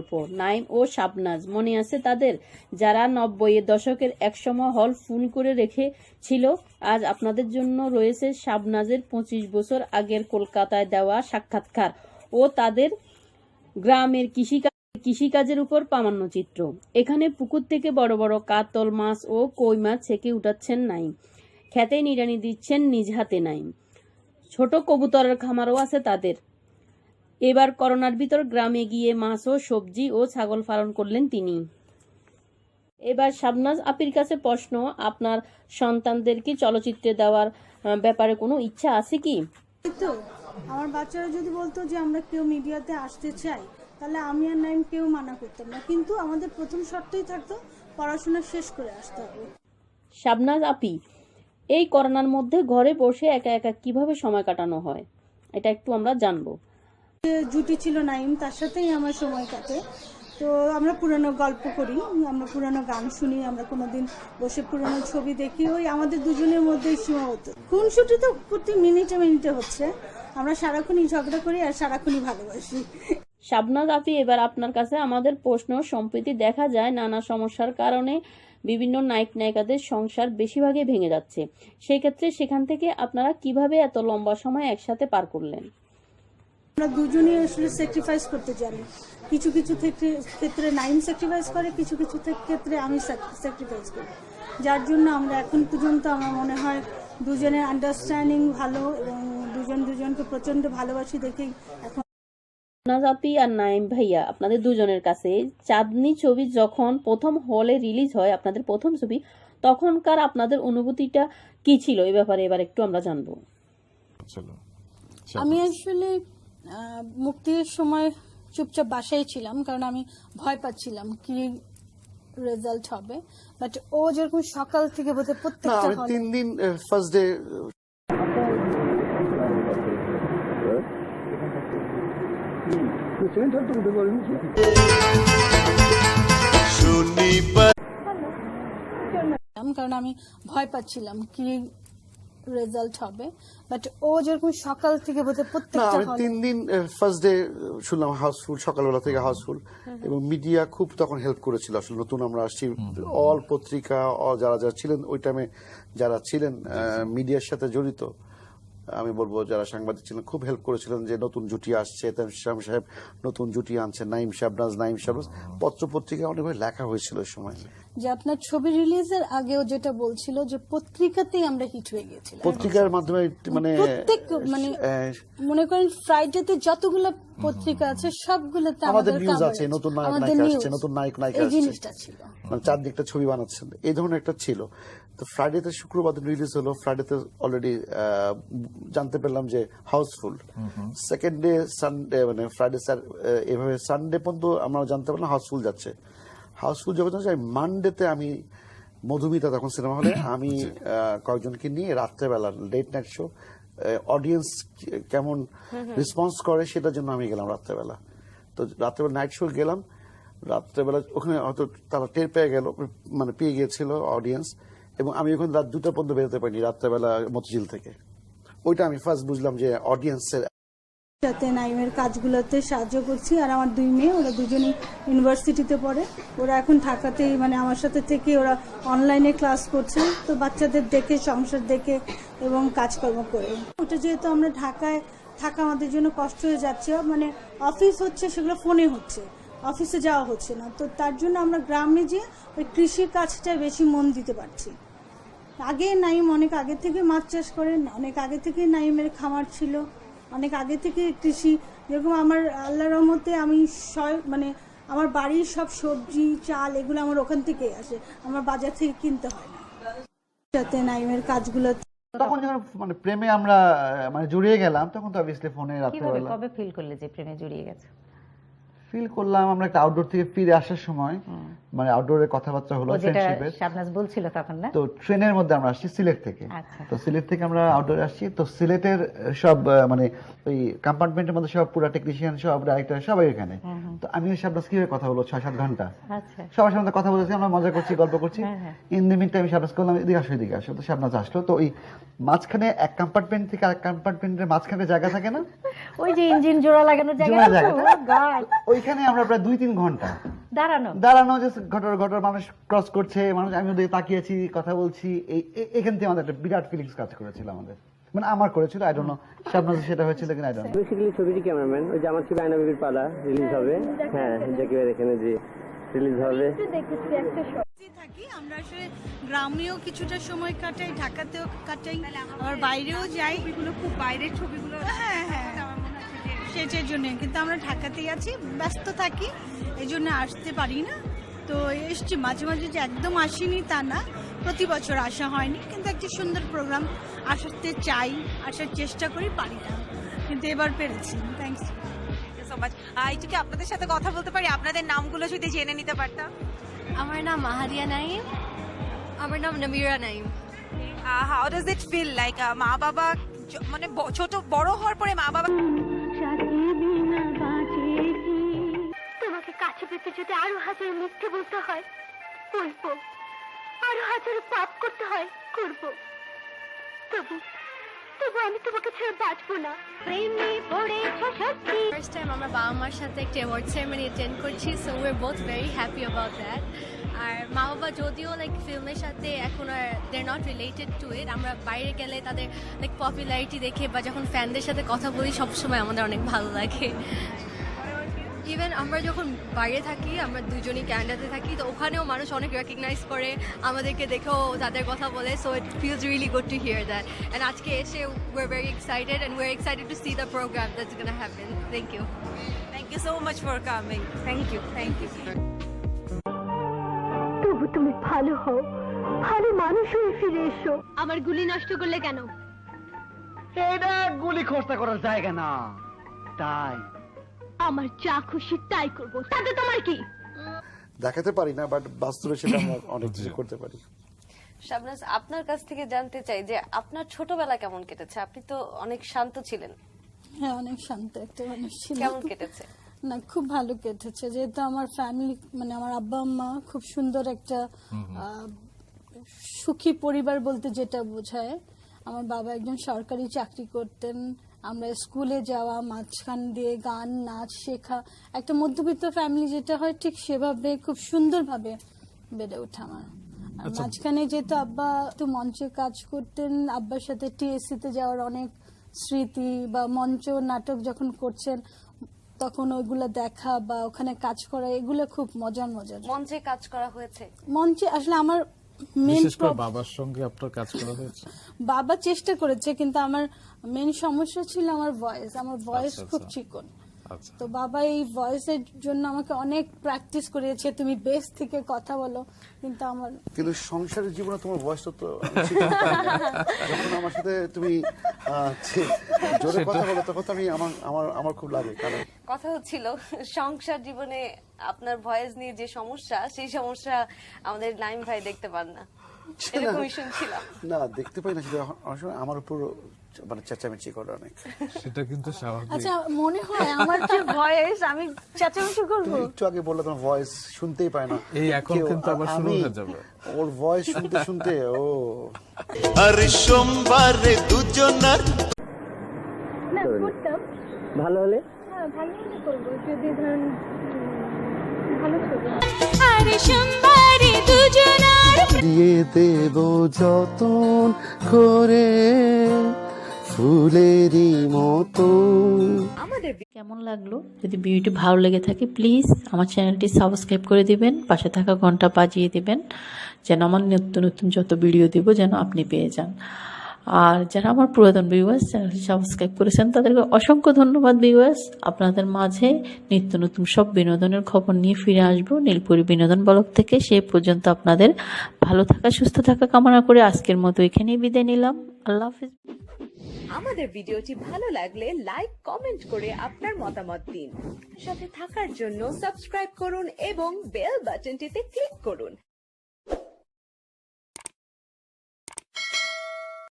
গল্প নাইম ও শাবনাজ মনে আছে তাদের, যারা নব্বইয়ের দশকের একসময় হল ফুল করে রেখেছিল আজ আপনাদের জন্য রয়েছে শাবনাজের পঁচিশ বছর আগের কলকাতায় দেওয়া সাক্ষাৎকার ও তাদের গ্রামের কৃষিকাজ, কৃষিকাজের উপর প্রামাণ্য চিত্র। এখানে পুকুর থেকে বড় বড় কাতল মাছ ও কই মাছ ছেঁকে উঠাচ্ছেন নাইম। খেতে নিড়ানি দিচ্ছেন নিজ হাতে নাইম। ছোট কবুতরের খামারও আছে তাদের। এবার করোনার ভিতর গ্রামে গিয়ে মাছ ও সবজি ও ছাগল পালন করলেন তিনি। এবার শাবনাজ আপির কাছে প্রশ্ন আপনার সন্তানদের কি চলচ্চিত্রে দেওয়ার ব্যাপারে কোনো ইচ্ছা আছে কি? তো আমার বাচ্চারা যদি বলতো যে আমরা কেউ মিডিয়াতে আসতে চাই তাহলে আমি আর নাইম কেউ মানা করতাম না। কিন্তু আমাদের প্রথম শর্তই থাকতো পড়াশোনা শেষ করে আসতে হবে। শাবনাজ আপি এই করোনার মধ্যে ঘরে বসে একা একা কীভাবে সময় কাটানো হয়? এটা একটু আমরা জানব। জুটি ছিল নাইম, তার সাথেই আমার সময় কাটে। তো আমরা পুরনো গল্প করি, আমরা পুরনো গান শুনি, আমরা কোনোদিন বসে পুরনো ছবি দেখি, ওই আমাদের দুজনের মধ্যেই সীমাবদ্ধ। খুনসুটি তো প্রতি মিনিটে মিনিটে হচ্ছে। আমরা সারাক্ষণই ঝগড়া করি আর সারাক্ষণই ভালোবাসি। শাবনাজ আপি এবার আপনার কাছে আমাদের প্রশ্ন, সম্প্রতি দেখা যায় নানা সমস্যার কারণে বিভিন্ন নায়ক নায়িকাদের সংসার বেশিরভাগই ভেঙে যাচ্ছে। সেই ক্ষেত্রে সেখান থেকে আপনারা কীভাবে এত লম্বা সময় একসাথে পার করলেন? আমরা দুজনেই আসলে স্যাক্রিফাইস করতে জানি। কিছু কিছু ক্ষেত্রে- ক্ষেত্রে নাইম স্যাক্রিফাইস করে কিছু কিছু ক্ষেত্রে আমি স্যাক্রিফাইস করি। যার জন্য আমরা এখন পর্যন্ত আমার মনে হয় দুজনের আন্ডারস্ট্যান্ডিং ভালো এবং দুজন দুজনকে প্রচণ্ড ভালোবাসি দেখেই এখন শাবনাজ আর নাইম ভাইয়া আপনাদের দুজনের কাছে চাঁদনি ছবি যখন প্রথম হলে রিলিজ হয় আপনাদের প্রথম ছবি তখনকার আপনাদের অনুভূতিটা কি ছিল? এই ব্যাপারে এবার একটু আমরা জানব। চলো আমি আসলে মুক্তির সময় চুপচাপ বাসায় ছিলাম কারণ আমি ভয় পাচ্ছিলাম কি রেজাল্ট হবে। বাট ও যেরকম সকাল থেকে না প্রত্যেকটা তিন দিন ফার্স্ট ডে কারণ আমি ভয় পাচ্ছিলাম কি রেজাল্ট হবে বাট ও যেরকম সকাল থেকে না প্রত্যেকটা আমি তিন দিন ফার্স্ট ডে শুনলাম হাউসফুল সকালবেলা থেকে হাউসফুল এবং মিডিয়া খুব তখন হেল্প করেছিল। আসলে নতুন আমরা আসছি অল পত্রিকা all যারা যারা ছিলেন ওই টাইমে যারা ছিলেন মিডিয়ার সাথে জড়িত আমি বলব যারা সাংবাদিক ছিলেন খুব হেল্প করেছিলেন যে নতুন জুটি আসছে শ্যাম সাহেব নতুন জুটি আনছে নাইম শাবনাজ নাইম শাবনাজ পত্র পত্রিকা অনেকভাবে লেখা হয়েছিল ওই সময়। যে আপনার ছবি রিলিজের আগেও যেটা বলছিল যে পত্রিকাতেই আমরা হিট হয়ে গেছিলাম পত্রিকার মাধ্যমে মানে প্রত্যেক মানে মনে করেন ফ্রাইডেতে যতগুলো পত্রিকা আছে সবগুলোতে আমাদের আমাদের নিউজ আছে নতুন নায়ক নায়িকা। আসছে নতুন নায়ক নায়িকা এই আসছে। জিনিসটা ছিল। মানে চারদিকটা ছবি বানাচ্ছেন এই ধরনের একটা ছিল। তো ফ্রাইডেতে শুক্রবার রিলিজ হলো ফ্রাইডেতে অলরেডি জানতে পারলাম যে house full second day Sunday মানে ফ্রাইডে স্যার এভাবে সানডে পর্যন্ত আমরা জানতে পারলাম হাউসফুল যাচ্ছে। হাউসফুল যখন যাচ্ছে মানডেতে আমি মধুমিতা তখন সিনেমা হলে আমি কয়েকজনকে নিয়ে রাত্রেবেলা লেট নাইট শো অডিয়েন্স কেমন রেসপন্স করে সেটার জন্য আমি গেলাম রাত্রেবেলা। তো রাত্রেবেলা নাইট শো গেলাম রাত্রেবেলা ওখানে হয়তো তারা টের পেয়ে গেল মানে পেয়ে গিয়েছিল অডিয়েন্স এবং আমি ওখানে রাত দুটা পর্যন্ত বেরোতে পারিনি রাত্রেবেলা মতিঝিল থেকে। ওইটা আমি ফার্স্ট বুঝলাম যে অডিয়েন্সের সাথে নাইমের কাজগুলোতে সাহায্য করছি। আর আমার দুই মেয়ে, ওরা দুজনেই ইউনিভার্সিটিতে পড়ে। ওরা এখন ঢাকাতেই মানে আমার সাথে থেকে ওরা অনলাইনে ক্লাস করছে। তো বাচ্চাদের দেখে, সংসার দেখে এবং কাজকর্ম করে। ওটা যেহেতু আমরা ঢাকায় থাকা আমাদের জন্য কষ্ট হয়ে যাচ্ছে মানে অফিস হচ্ছে, সেগুলো ফোনে হচ্ছে। অফিসে যাওয়া হচ্ছে না। তো তার জন্য আমরা গ্রামে যেয়ে ওই কৃষির কাজটায় বেশি মন দিতে পারছি। আগে নাইম অনেক আগে থেকে মাছ চাষ করেন অনেক আগে থেকে নাইমের খামার ছিল। অনেক আগে থেকে কৃষি যেরকম আমার আল্লাহ রহমতে আমি সয়- মানে আমার বাড়ির সব সবজি চাল এগুলো আমার ওখান থেকেই আসে। আমার বাজার থেকে কিনতে হয়। না সাথে নাইমের কাজগুলো তখন যখন মানে প্রেমে আমরা মানে জড়িয়ে গেলাম তখন তো অবভিয়াসলি ফোনে রাত্রে কবে ফিল করলে যে প্রেমে জড়িয়ে গেছে? ফিল করলাম আমরা একটা আউটডোর থেকে ফিরে আসার সময় মানে আউটডোরে কথাবার্তা হলো ফ্রেন্ডশিপের শাবনাজ বলছিল তখন না? তো ট্রেনের মধ্যে আমরা আসছি সিলেট থেকে। আচ্ছা। তো সিলেট থেকে আমরা আউটডোরে আসছি। তো সিলেটের সব মানে ওই কম্পার্টমেন্টের মধ্যে সব পুরা টেকনিশিয়ান সব ডাইরেক্টর সবাই এখানে। তো আমি শাবনাজ কীভাবে কথা বলব? ছয় সাত ঘণ্টা। আচ্ছা। সবার সাথে কথা বলতেছি আমরা মজা করছি গল্প করছি। In the meantime Shabnaz করলাম এদিকে আসো এদিকে আসো। তো শাবনাজ আসলো তো ওই মাঝখানে এক কম্পার্টমেন্ট থেকে আরেক কম্পার্টমেন্টের মাঝখানে জায়গা থাকে না? ওই যে ইঞ্জিন জোড়া লাগানো জায়গা। গাছ ওইখানে আমরা প্রায় দুই তিন ঘণ্টা। দাঁড়ানো? দাঁড়ানো যে ঘটর ঘটর মানুষ ক্রস করছে মানুষ আমি ওদের তাকিয়েছি কথা বলছি। এই এখান থেকে আমাদের একটা বিরাট ফিলিংস কাজ করেছিল আমাদের। মানে আমার করেছিল আই ডোন্ট নো শাবনাজ সেটা হয়েছিল কিনা আই ডোন্ট বেসিক্যালি ছবিটি ক্যামেরাম্যান ওই যে আমার ছবি আয়না বিবির পালা রিলিজ হবে। হ্যাঁ জাকিবের এখানে যে রিলিজ হবে। থাকি আমরা আসলে গ্রামেও কিছুটা সময় কাটাই ঢাকাতেও কাটাই আবার বাইরেও যাই। ছবিগুলো খুব বাইরের ছবিগুলো হ্যাঁ হ্যাঁ। আমার মনে সেটার জন্য কিন্তু আমরা ঢাকাতেই আছি ব্যস্ত থাকি এই জন্য আসতে পারি না। তো এসছি মাঝে মাঝে যে একদম আসিনি তা না প্রতি বছর আসা হয়নি কিন্তু একটি সুন্দর প্রোগ্রাম আসতে চাই আসার চেষ্টা করি পারি না। কিন্তু এবার পেরেছি। থ্যাংকস সো মাচ একটু কি আপনাদের সাথে কথা বলতে পারি আপনাদের নামগুলো যদি জেনে নিতে পারতাম। আমার নাম মাহাদিয়া নাইম আমার নাম Namira Naim how does it feel like মা বাবা মানে ছোট বড় হওয়ার পরে মা বাবা তোমাকে কাছে পেতে যদি আরও হাজার মিথ্যে বলতে হয় বলব আরও হাজার পাপ করতে হয় করব। তবু তবু আমি ফার্স্ট টাইম আমরা বাবা মার সাথে একটা অ্যাওয়ার্ড সেরেমনি অ্যাটেন্ড করছি so we are both very happy about that আর মা বাবা যদিও লাইক ফিল্মের সাথে এখন আর they not related to it আমরা বাইরে গেলে তাদের লাইক পপুলারিটি দেখে বা যখন ফ্যানদের সাথে কথা বলি, সবসময় আমাদের অনেক ভালো লাগে। ইভেন আমরা যখন বাইরে থাকি আমরা দুজনই ক্যানাডাতে থাকি তো ওখানেও মানুষ অনেক রেকগনাইজ করে আমাদেরকে দেখেও তাদের কথা বলে so it feels really good to hear that and আজকে এসে we're very excited and we're excited to see the programme that's gonna happen thank you thank you so much for coming thank you thank you তবু তুমি ভালো হও। ভালো মানুষ হয়ে ফিরে এসো। আমার গুলি নষ্ট করলে কেন? এটা গুলি খরচা করার জায়গা না। তাই আমার যা খুশি তাই করব। তাতে তোমার কি? দেখাতে পারি না বাট বাস্তবে সেটা আমরা অনেক কিছু করতে পারি। শাবনাজ আপনার কাছ থেকে জানতে চাই যে আপনার ছোটবেলা কেমন কেটেছে? আপনি তো অনেক শান্ত ছিলেন। হ্যাঁ অনেক শান্ত একটা মানুষ ছিল কেমন কেটেছে? না খুব ভালো কেটেছে। যেহেতু আমার ফ্যামিলি মানে আমার আব্বা আম্মা খুব সুন্দর একটা আহ, সুখী পরিবার বলতে যেটা বোঝায়। আমার বাবা একজন সরকারি চাকরি করতেন আমরা স্কুলে যাওয়া মাঝখান দিয়ে গান নাচ শেখা একটা মধ্যবিত্ত ফ্যামিলি যেটা হয় ঠিক সেভাবে খুব সুন্দরভাবে বেড়ে ওঠা আমার। আর মাঝখানে যেহেতু আব্বা একটু মঞ্চে কাজ করতেন আব্বার সাথে টিএসসি তে যাওয়ার অনেক স্মৃতি বা মঞ্চ নাটক যখন করছেন তখন ওইগুলো দেখা বা ওখানে কাজ করা এগুলো খুব মজার মজার। মঞ্চে কাজ করা হয়েছে? মঞ্চে আসলে আমার বিশেষ করে বাবার সঙ্গে আপনার কাজ করা হয়েছে? বাবা চেষ্টা করেছে কিন্তু আমার মেন সমস্যা ছিল আমার ভয়েস আমার ভয়েস আচ্ছা, খুব আচ্ছা। চিকন। আচ্ছা। তো বাবা এই ভয়েসের জন্য আমাকে অনেক প্র্যাকটিস করিয়েছে। তুমি বেস থেকে কথা বলো কিন্তু আমার কিন্তু সংসারের জীবনে তোমার বয়স তো। যখন আমার সাথে তুমি জোরে কথা বলো তখন তো আমি আমার আমার আমার খুব লাগে কারণ কথা হচ্ছিল সংসার জীবনে আপনার ভয়েস নিয়ে যে সমস্যা সেই সমস্যা আমাদের নাইম ভাই দেখতে পান না। এরকমই শুনছিলাম না দেখতে পাই না সেটা আমার উপর মানে চেঁচামেচি করে অনেক। সেটা কিন্তু স্বাভাবিক। আচ্ছা মনে হয় আমার যে ভয়েস? আমি চেঁচামেচি করব? একটু আগে বললে তোমার ভয়েস শুনতেই পায় না। এই এখন কিন্তু আবার শুরু হয়ে যাবে। ওর ভয়েস শুনতে শুনতে ও। আরে সোমবারে দুজনার না করতাম। ভালো হলে? ভালো করব যদি ধরুন ভালো ছবি আরে সোমবারে দুজনার দিয়ে দেব যতন করে ফুলেরই মতো। কেমন লাগল? যদি ভিডিওটি ভালো লেগে থাকে প্লিজ আমার চ্যানেলটি সাবস্ক্রাইব করে দিবেন পাশে থাকা ঘণ্টা বাজিয়ে দিবেন যেন আমার নিত্য নতুন যত ভিডিও দিব যেন আপনি পেয়ে যান। আর যারা আমার পুরাতন ভিউয়ার্স চ্যানেলটি সাবস্ক্রাইব করেছেন, তাদেরকে অসংখ্য ধন্যবাদ ভিউয়ার্স আপনাদের মাঝে নিত্য নতুন সব বিনোদনের খবর নিয়ে ফিরে আসব নীলপুরি বিনোদন ব্লগ থেকে। সে পর্যন্ত আপনাদের ভালো থাকা, সুস্থ থাকা কামনা করে আজকের মতো এখানেই বিদায় নিলাম। আল্লাহ হাফিজ। আমাদের ভিডিওটি ভালো লাগলে লাইক কমেন্ট করে আপনার মতামত দিন। সাথে থাকার জন্য সাবস্ক্রাইব করুন এবং বেল বাটনটিতে ক্লিক করুন।